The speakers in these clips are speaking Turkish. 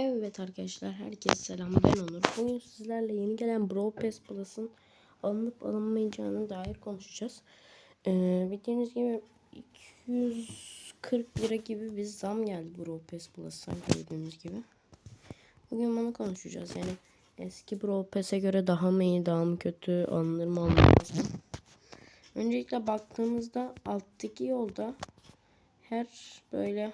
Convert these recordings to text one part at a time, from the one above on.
Evet arkadaşlar herkese selam ben Onur. Bugün sizlerle yeni gelen Brawl Pass Plus'ın alınıp alınmayacağına dair konuşacağız. Ee, bildiğiniz gibi 240 lira gibi bir zam geldi Brawl Pass Plus'a gördüğünüz gibi. Bugün bunu konuşacağız yani eski Brawl Pass'e göre daha mı iyi daha mı kötü alınır mı alınmaz mı? Öncelikle baktığımızda alttaki yolda her böyle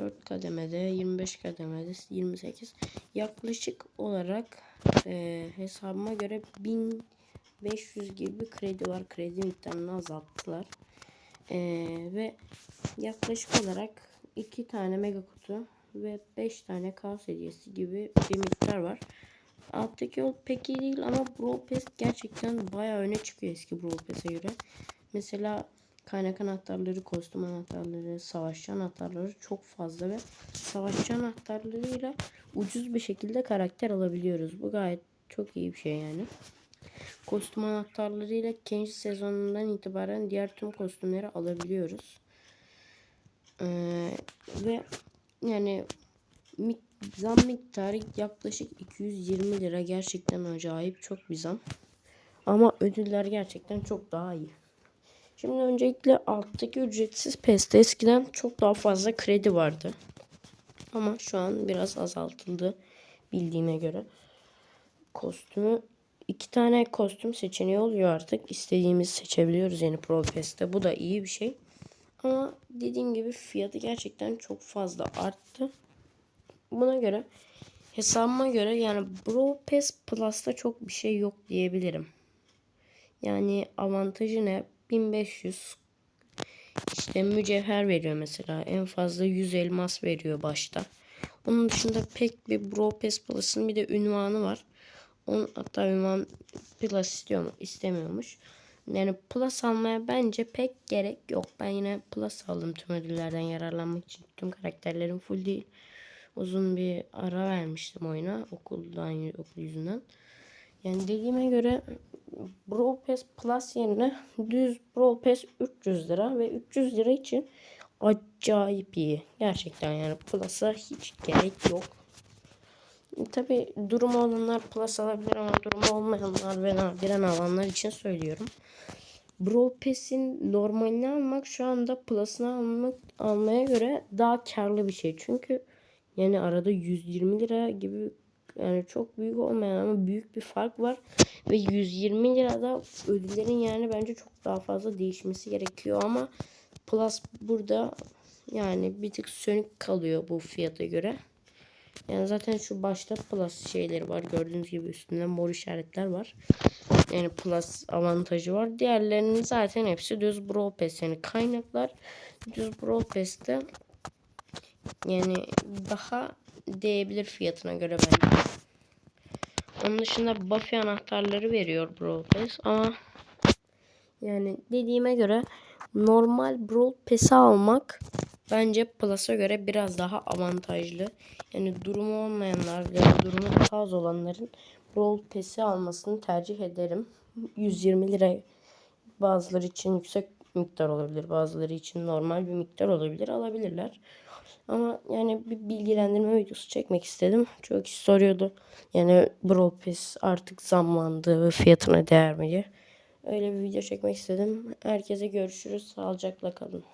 4 kademede 25 kademede 28 yaklaşık olarak e, hesabıma göre 1500 gibi kredi var. Kredi miktarını azalttılar. E, ve yaklaşık olarak 2 tane mega kutu ve 5 tane kaos hediyesi gibi bir miktar var. Alttaki yol pek iyi değil ama Brawl Pass gerçekten bayağı öne çıkıyor eski Brawl Pass'e göre. Mesela kaynak anahtarları, kostüm anahtarları, savaşçı anahtarları çok fazla ve savaşçı anahtarlarıyla ucuz bir şekilde karakter alabiliyoruz. Bu gayet çok iyi bir şey yani. Kostüm anahtarlarıyla ikinci sezonundan itibaren diğer tüm kostümleri alabiliyoruz. Ee, ve yani zam miktarı yaklaşık 220 lira. Gerçekten acayip çok bir zam. Ama ödüller gerçekten çok daha iyi. Şimdi öncelikle alttaki ücretsiz PES'te eskiden çok daha fazla kredi vardı. Ama şu an biraz azaltıldı bildiğime göre. Kostümü iki tane kostüm seçeneği oluyor artık. İstediğimizi seçebiliyoruz yani Pro PES'te. Bu da iyi bir şey. Ama dediğim gibi fiyatı gerçekten çok fazla arttı. Buna göre hesabıma göre yani Pro PES Plus'ta çok bir şey yok diyebilirim. Yani avantajı ne? 1500 işte mücevher veriyor mesela. En fazla 100 elmas veriyor başta. Onun dışında pek bir Bro Pass Plus'ın bir de ünvanı var. Onun hatta ünvan Plus istiyor mu? istemiyormuş. Yani Plus almaya bence pek gerek yok. Ben yine Plus aldım tüm ödüllerden yararlanmak için. Tüm karakterlerim full değil. Uzun bir ara vermiştim oyuna okuldan okul yüzünden. Yani dediğime göre Brawl Pass Plus yerine düz Brawl Pass 300 lira ve 300 lira için acayip iyi. Gerçekten yani Plus'a hiç gerek yok. Tabi durumu olanlar Plus alabilir ama durumu olmayanlar ve nadiren alanlar için söylüyorum. Brawl Pass'in normalini almak şu anda Plus'ını almak, almaya göre daha karlı bir şey. Çünkü yani arada 120 lira gibi yani çok büyük olmayan ama büyük bir fark var. Ve 120 lirada ödüllerin yani bence çok daha fazla değişmesi gerekiyor ama Plus burada yani bir tık sönük kalıyor bu fiyata göre. Yani zaten şu başta Plus şeyleri var. Gördüğünüz gibi üstünde mor işaretler var. Yani Plus avantajı var. Diğerlerinin zaten hepsi düz Brawl Pass. Yani kaynaklar düz Brawl Pass'te yani daha değebilir fiyatına göre bence. Onun dışında Buffy anahtarları veriyor Brawl Pass ama yani dediğime göre normal Brawl Pass'i almak bence Plus'a göre biraz daha avantajlı. Yani durumu olmayanlar veya durumu daha az olanların Brawl Pass'i almasını tercih ederim. 120 lira bazıları için yüksek miktar olabilir. Bazıları için normal bir miktar olabilir. Alabilirler. Ama yani bir bilgilendirme videosu çekmek istedim. Çok kişi soruyordu. Yani Brawl Pass artık zamlandı ve fiyatına değer mi diye. Öyle bir video çekmek istedim. Herkese görüşürüz. Sağlıcakla kalın.